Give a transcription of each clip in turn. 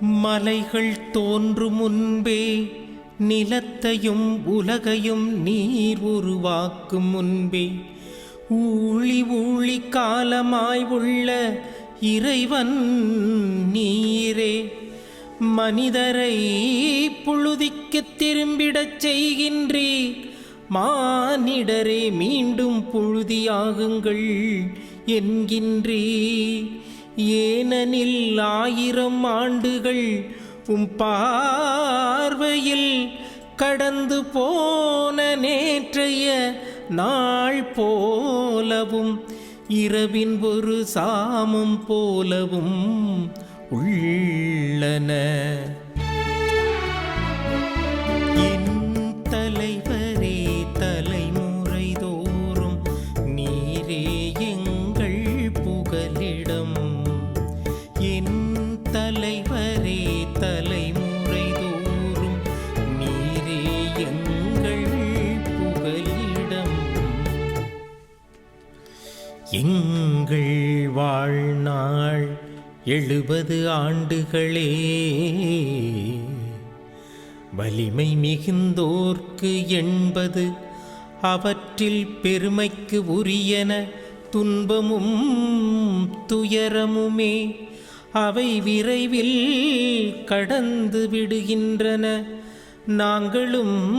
மலைகள் தோன்றும் முன்பே நிலத்தையும் உலகையும் நீர் உருவாக்கும் முன்பே. ஊழி ஊழி காலமாய் உள்ள இறைவன் நீரே. மனிதரை புழுதிக்கு திரும்பிடச் செய்கின்றீர். மானிடரே மீண்டும் புழுதியாகுங்கள் என்கின்றீர். ஏனெனில் ஆயிரம் ஆண்டுகள் உம் பார்வையில் கடந்து போன நேற்றைய நாள் போலவும் இரவின் ஒரு சாமம் போலவும் உள்ளன. எங்கள் வாழ்நாள் எழுபது ஆண்டுகளே. வலிமை மிகுந்தோர்க்கு எண்பது அவற்றில் பெருமைக்கு உரியன. துன்பமும் துயரமுமே அவை விரைவில் கடந்து விடுகின்றன. நாங்களும்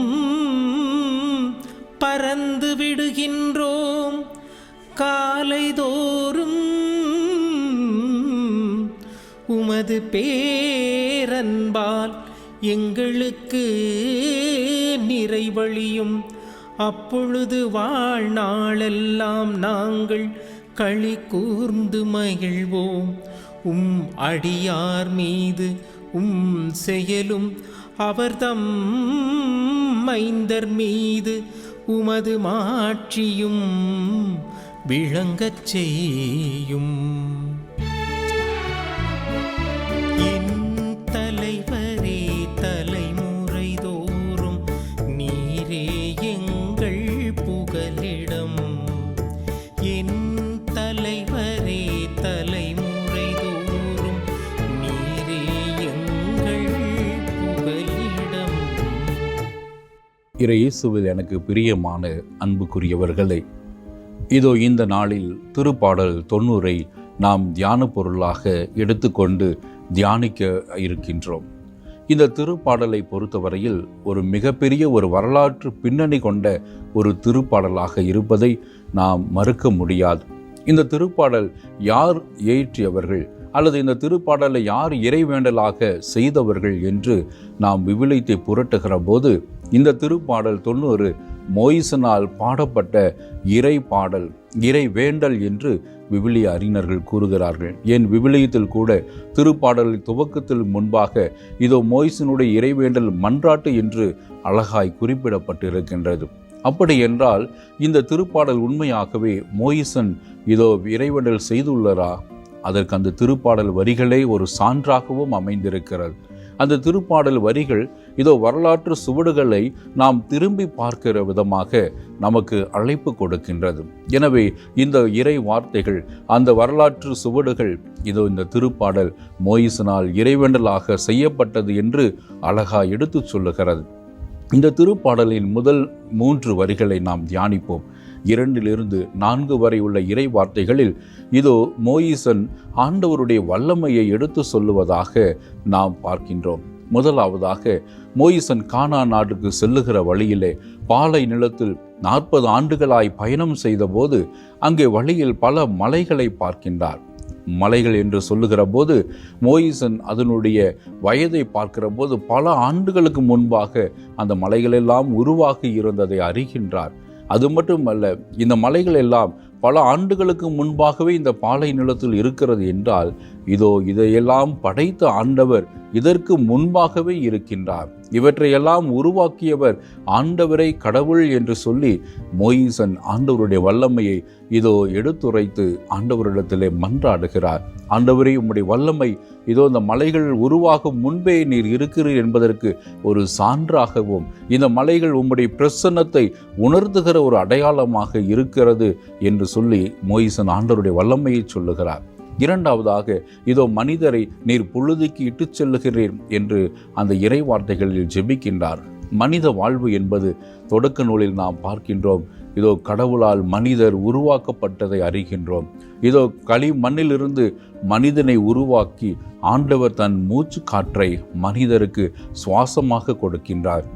பறந்து விடுகின்றோம். காலைதோறும் உமது பேரன்பால் எங்களுக்கு நிறைவழியும். அப்பொழுது வாழ்நாளெல்லாம் நாங்கள் களி கூர்ந்து மகிழ்வோம். உம் அடியார் மீது உம் செயலும் அவர்தம் மைந்தர் மீது உமது மாட்சியும் விளங்கச் செய்யும். என் தலைவரே தலைமுறை தோறும் நீரே எங்கள் புகலிடம். என் தலைவரே தலைமுறை தோறும் நீரே எங்கள் புகலிடம். இறை எனக்கு பிரியமான அன்புக்குரியவர்களை இதோ இந்த நாளில் திருப்பாடல் தொண்ணூறை நாம் தியான பொருளாக எடுத்துக்கொண்டு தியானிக்க இருக்கின்றோம். இந்த திருப்பாடலை பொறுத்தவரையில் ஒரு மிகப்பெரிய ஒரு வரலாற்று பின்னணி கொண்ட ஒரு திருப்பாடலாக இருப்பதை நாம் மறுக்க முடியாது. இந்த திருப்பாடல் யார் இயற்றியவர்கள் அல்லது இந்த திருப்பாடலை யார் இறைவேண்டலாக செய்தவர்கள் என்று நாம் விவிலியத்தை புரட்டுகிற போது இந்த திருப்பாடல் தொண்ணூறு மோயிசனால் பாடப்பட்ட இறை பாடல் இறை வேண்டல் என்று விவிலிய அறிஞர்கள் கூறுகிறார்கள். ஏன் விவிலியத்தில் கூட திருப்பாடல் துவக்கத்தில் முன்பாக இதோ மோயிசனுடைய இறைவேண்டல் மன்றாட்டு என்று அழகாய் குறிப்பிடப்பட்டிருக்கின்றது. அப்படி என்றால் இந்த திருப்பாடல் உண்மையாகவே மோயிசன் இதோ இறைவேண்டல் செய்துள்ளரா? அதற்கு அந்த திருப்பாடல் வரிகளே ஒரு சான்றாகவும் அமைந்திருக்கிறது. அந்த திருப்பாடல் வரிகள் இதோ வரலாற்று சுவடுகளை நாம் திரும்பி பார்க்கிற விதமாக நமக்கு அழைப்பு கொடுக்கின்றது. எனவே இந்த இறை வார்த்தைகள் அந்த வரலாற்று சுவடுகள் இதோ இந்த திருப்பாடல் மோயிசனால் இறைவேண்டலாக செய்யப்பட்டது என்று அழகா எடுத்துச் சொல்லுகிறது. இந்த திருப்பாடலின் முதல் மூன்று வரிகளை நாம் தியானிப்போம். இரண்டிலிருந்து நான்கு வரை உள்ள இறை வார்த்தைகளில் இதோ மோயிசன் ஆண்டவருடைய வல்லமையை எடுத்து சொல்லுவதாக நாம் பார்க்கின்றோம். முதலாவதாக மோயிசன் கானா நாட்டுக்கு செல்லுகிற வழியிலே பாலை நிலத்தில் நாற்பது ஆண்டுகளாய் பயணம் செய்தபோது அங்கே வழியில் பல மலைகளை பார்க்கின்றார். மலைகள் என்று சொல்லுகிற போது மோயிசன் அதனுடைய வயதை பார்க்கிற போது பல ஆண்டுகளுக்கு முன்பாக அந்த மலைகளெல்லாம் உருவாகி இருந்ததை அறிகின்றார். அது மட்டுமல்ல இந்த மலைகள் எல்லாம் பல ஆண்டுகளுக்கு முன்பாகவே இந்த பாலை நிலத்தில் இருக்கிறது என்றால் இதோ இதையெல்லாம் படைத்த ஆண்டவர் இதற்கு முன்பாகவே இருக்கின்றார். இவற்றையெல்லாம் உருவாக்கியவர் ஆண்டவரை கடவுள் என்று சொல்லி மோயிசன் ஆண்டவருடைய வல்லமையை இதோ எடுத்துரைத்து ஆண்டவரிடத்திலே மன்றாடுகிறார். ஆண்டவரே உம்முடைய வல்லமை இதோ இந்த மலைகள் உருவாகும் முன்பே நீர் இருக்கிறீர் என்பதற்கு ஒரு சான்றாகவும் இந்த மலைகள் உம்முடைய பிரசன்னத்தை உணர்த்துகிற ஒரு அடையாளமாக இருக்கிறது என்று சொல்லி மோயிசன் ஆண்டவருடைய வல்லமையை சொல்லுகிறார். இரண்டாவதாக இதோ மனிதரை நீர் புழுதிக்கு இட்டுச் செல்லுகிறீர் என்று அந்த இறை வார்த்தைகளில் ஜெபிக்கின்றார். மனித வாழ்வு என்பது தொடக்க நூலில் நாம் பார்க்கின்றோம். இதோ கடவுளால் மனிதர் உருவாக்கப்பட்டதை அறிகின்றோம். இதோ களி மண்ணிலிருந்து மனிதனை உருவாக்கி ஆண்டவர் தன் மூச்சு காற்றை மனிதருக்கு சுவாசமாக கொடுக்கின்றார்.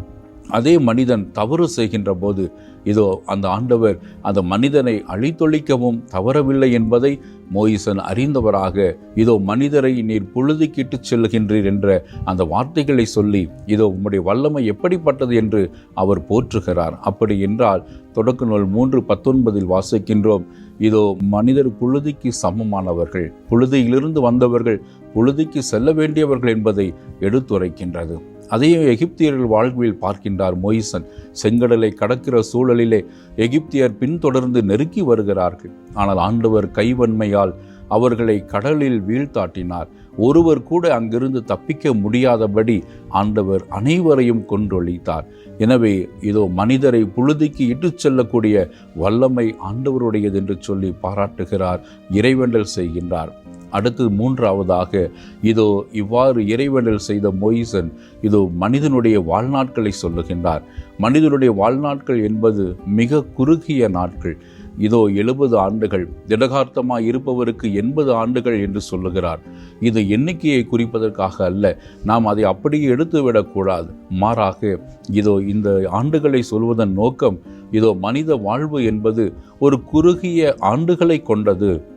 அதே மனிதன் தவறு செய்கின்ற போது இதோ அந்த ஆண்டவர் அந்த மனிதனை அழித்தொழிக்கவும் தவறவில்லை என்பதை மோயிசன் அறிந்தவராக இதோ மனிதரை நீர் புழுதிக்கிட்டு செல்கின்றீர் என்ற அந்த வார்த்தைகளை சொல்லி இதோ உம்முடைய வல்லமை எப்படிப்பட்டது என்று அவர் போற்றுகிறார். அப்படி என்றால் தொடக்க நூல் மூன்று பத்தொன்பதில் வாசிக்கின்றோம் இதோ மனிதர் புழுதிக்கு சமமானவர்கள் புழுதியிலிருந்து வந்தவர்கள் புழுதிக்கு செல்ல வேண்டியவர்கள் என்பதை எடுத்துரைக்கின்றது. அதையும் எகிப்தியர்கள் வாழ்வில் பார்க்கின்றார் மொய்சன். செங்கடலை கடக்கிற சூழலிலே எகிப்தியர் பின்தொடர்ந்து நெருக்கி வருகிறார்கள். ஆனால் ஆண்டவர் கைவன்மையால் அவர்களை கடலில் வீழ்த்தாட்டினார். ஒருவர் கூட அங்கிருந்து தப்பிக்க முடியாதபடி ஆண்டவர் அனைவரையும் கொன்றொழித்தார். எனவே இதோ மனிதரை புழுதிக்கு இட்டுச் செல்லக்கூடிய வல்லமை ஆண்டவருடையது என்று சொல்லி பாராட்டுகிறார் இறைவேண்டல் செய்கின்றார். அடுத்து மூன்றாவதாக இதோ இவ்வாறு இறைவேண்டல் செய்த மொய்சன் இதோ மனிதனுடைய வாழ்நாட்களை சொல்லுகின்றார். மனிதனுடைய வாழ்நாட்கள் என்பது மிக குறுகிய நாட்கள். இதோ எழுபது ஆண்டுகள் திடகார்த்தமாய் இருப்பவருக்கு எண்பது ஆண்டுகள் என்று சொல்லுகிறார். இது எண்ணிக்கையை குறிப்பதற்காக அல்ல நாம் அதை அப்படியே எடுத்துவிடக்கூடாது மாறாக இதோ இந்த ஆண்டுகளை சொல்வதன் நோக்கம் இதோ மனித வாழ்வு என்பது ஒரு குறுகிய ஆண்டுகளை கொண்டது.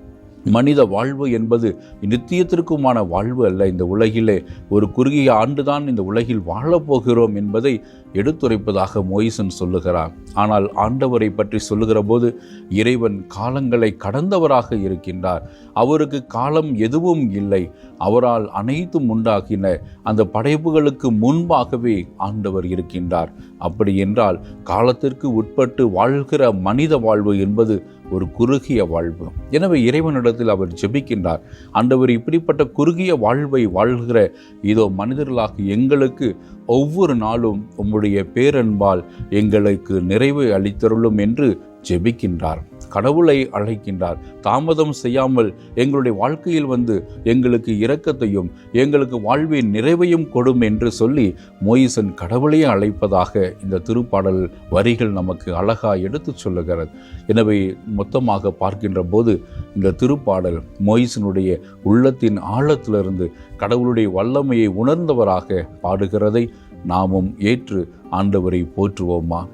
மனித வாழ்வு என்பது நித்தியத்திற்குமான வாழ்வு அல்ல. இந்த உலகிலே ஒரு குறுகிய ஆண்டுதான் இந்த உலகில் வாழப்போகிறோம் என்பதை எடுத்துரைப்பதாக மொய்சன் சொல்லுகிறார் ஆனால் ஆண்டவரை பற்றி சொல்லுகிற போது இறைவன் காலங்களை கடந்தவராக இருக்கின்றார். அவருக்கு காலம் எதுவும் இல்லை. அவரால் அனைத்தும் உண்டாகின அந்த படைப்புகளுக்கு முன்பாகவே ஆண்டவர் இருக்கின்றார். அப்படி என்றால் காலத்திற்கு உட்பட்டு வாழ்கிற மனித வாழ்வு என்பது ஒரு குறுகிய வாழ்வு. எனவே இறைவனிடத்தில் அவர் ஜெபிக்கின்றார். ஆண்டவர் இப்படிப்பட்ட குறுகிய வாழ்வை வாழ்கிற இதோ மனிதர்களாக எங்களுக்கு ஒவ்வொரு நாளும் உம்முடைய பேரன்பால் எங்களுக்கு நிறைவை அளித்தருளும் என்று ஜெபிக்கின்றார். கடவுளை அழைக்கின்றார். தாமதம் செய்யாமல் எங்களுடைய வாழ்க்கையில் வந்து எங்களுக்கு இரக்கத்தையும் எங்களுக்கு வாழ்வின் நிறைவையும் கொடும் என்று சொல்லி மோயிசன் கடவுளையே அழைப்பதாக இந்த திருப்பாடல் வரிகள் நமக்கு அழகாக எடுத்துச் சொல்லுகிறது. எனவே மொத்தமாக பார்க்கின்ற போது இந்த திருப்பாடல் மொயிசனுடைய உள்ளத்தின் ஆழத்திலிருந்து கடவுளுடைய வல்லமையை உணர்ந்தவராக பாடுகிறதை நாமும் ஏற்று ஆண்டவரை போற்றுவோமா?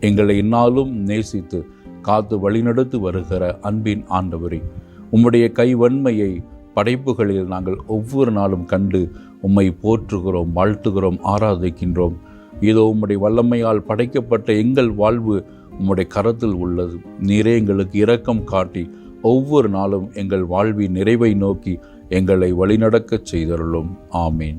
எங்களை இன்னாலும் நேசித்து காத்து வழிநடத்து வருகிற அன்பின் ஆண்டவரே உம்முடைய கைவன்மையை படைப்புகளில் நாங்கள் ஒவ்வொரு நாளும் கண்டு உம்மை போற்றுகிறோம் வாழ்த்துகிறோம் ஆராதிக்கின்றோம். இதோ உம்முடைய வல்லமையால் படைக்கப்பட்ட எங்கள் வாழ்வு உம்முடைய கரத்தில் உள்ளது. நீரே எங்களுக்கு இரக்கம் காட்டி ஒவ்வொரு நாளும் எங்கள் வாழ்வின் நிறைவை நோக்கி எங்களை வழிநடக்கச் செய்தருளும். ஆமீன்.